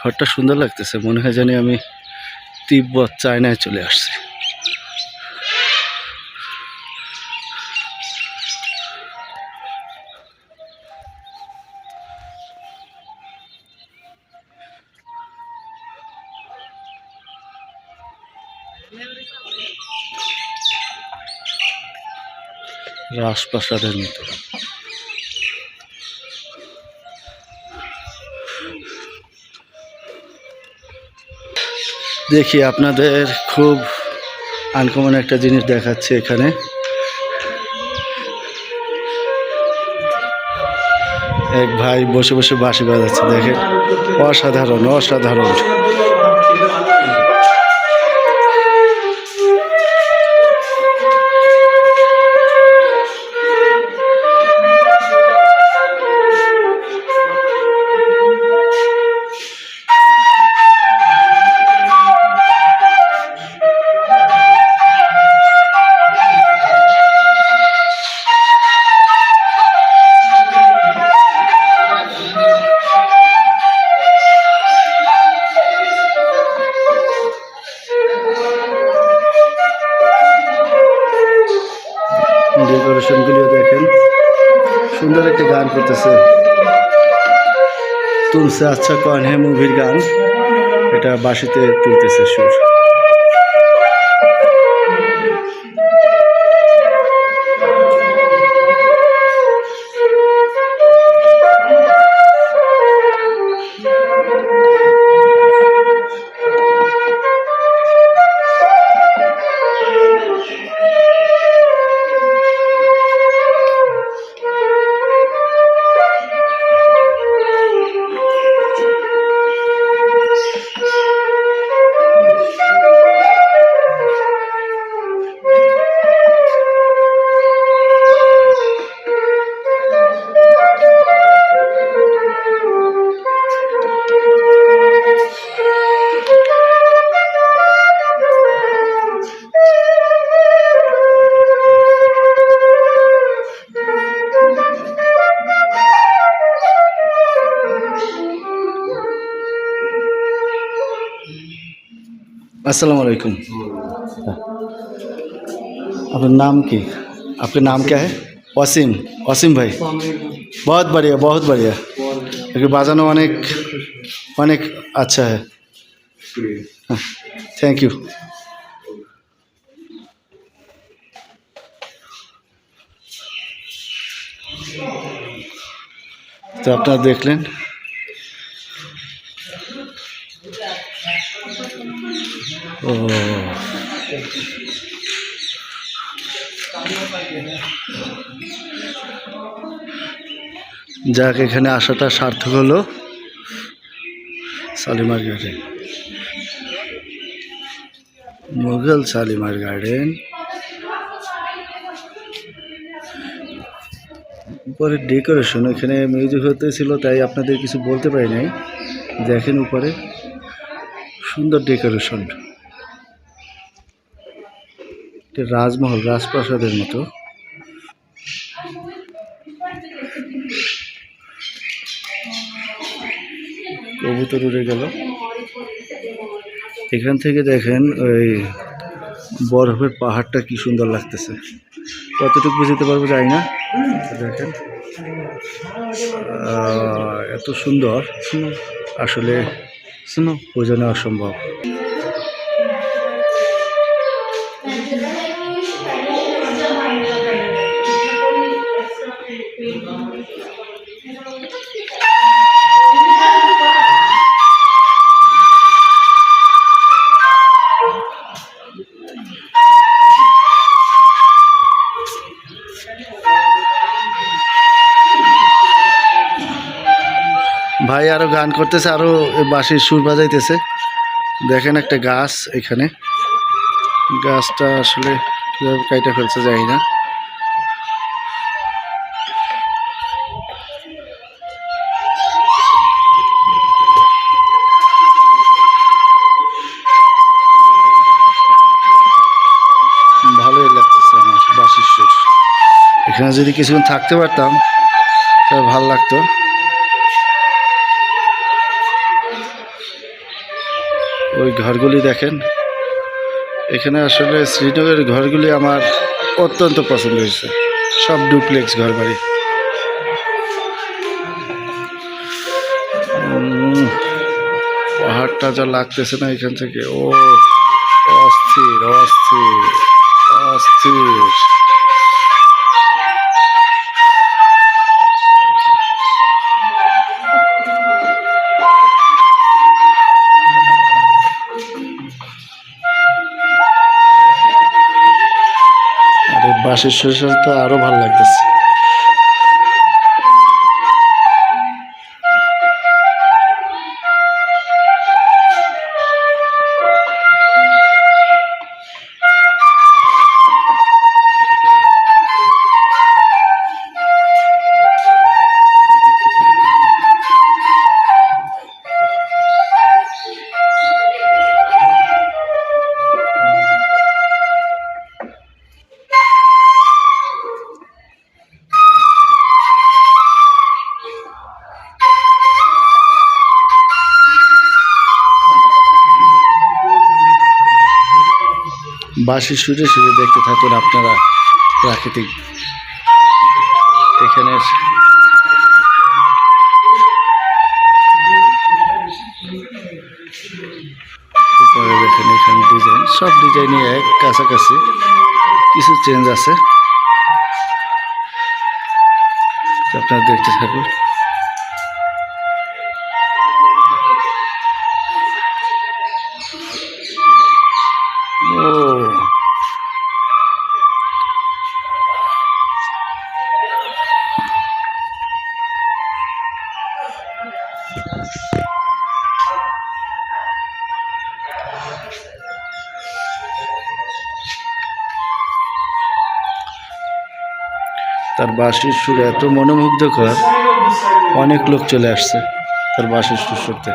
ঘরটা সুন্দর লাগতেছে মনে হয় জানি আমি তিব্বত চায়নায় চলে আসছি। রাজপ্রাসাদের মতো দেখি আপনাদের খুব আনকমন একটা জিনিস দেখাচ্ছে এখানে। এক ভাই বসে বসে বাঁশি বাজাচ্ছে, দেখেন। অসাধারণ অসাধারণ। ডেকোরেশনগুলিও দেখেন। সুন্দর একটা গান করতেছে। তুলসে আচ্ছা কন হে মুভির গান। এটা বাঁশিতে তুলতেছে সুর। असलकुम हम्म। वालेकुम आपका नाम की? आपके नाम क्या है? वसीम। वसीम भाई। बहुत बढ़िया बहुत बढ़िया। क्योंकि बाजाना अनेक अनेक अच्छा है। हाँ, थैंक यू तो अपना देख लें। ও। যাক, এখানে আসাটা সার্থক হলো শালিমার গার্ডেন মুঘল শালিমার গার্ডেন উপরে ডেকোরেশন এখানে মিউজিক হতেছিল, তাই আপনাদের কিছু বলতে পারি নাই। দেখেন উপরে, সুন্দর ডেকোরেশন এটা রাজমহল রাজপ্রাসাদের মতো। কবুতর উড়ে গেল। এখান থেকে দেখেন ওই বরফের পাহাড়টা কি সুন্দর লাগতেছে। কতটুকু বুঝতে পারব যাই না। দেখেন। এত সুন্দর। আসলে বোঝানো অসম্ভব ভাই আরও গান করতেছে আরও বাঁশির সুর বাজাইতেছে। দেখেন একটা গাছ এখানে। গাছটা আসলে কীভাবে কাইটা ফেলছে যাই না। ভালোই লাগতেছে আমার এখানে যদি কিছুক্ষণ থাকতে পারতাম, তাহলে ভালো লাগতো। ওই ঘরগুলি দেখেন এখানে আসলে শ্রীনগরের ঘরগুলি আমার অত্যন্ত পছন্দ হয়েছে। সব ডুপ্লেক্স ঘর বাড়ি পাহাড়টা যা লাগতেছে না এখান থেকে, ও, অস্থির অস্থির অস্থির। বাঁশের শরীর তো আরও ভালো লাগতেছে। বাঁশি সুরে সুরে দেখতে থাকুন আপনারা প্রাকৃতিক। এখানের এখানে ডিজাইন। সব ডিজাইনই এক, কাছাকাছি। কিছু চেঞ্জ আছে। আপনারা দেখতে থাকুন। ও তার বাঁশির সুর এত মনোমুগ্ধকর অনেক লোক চলে আসছে তার বাঁশির সুর শুনতে।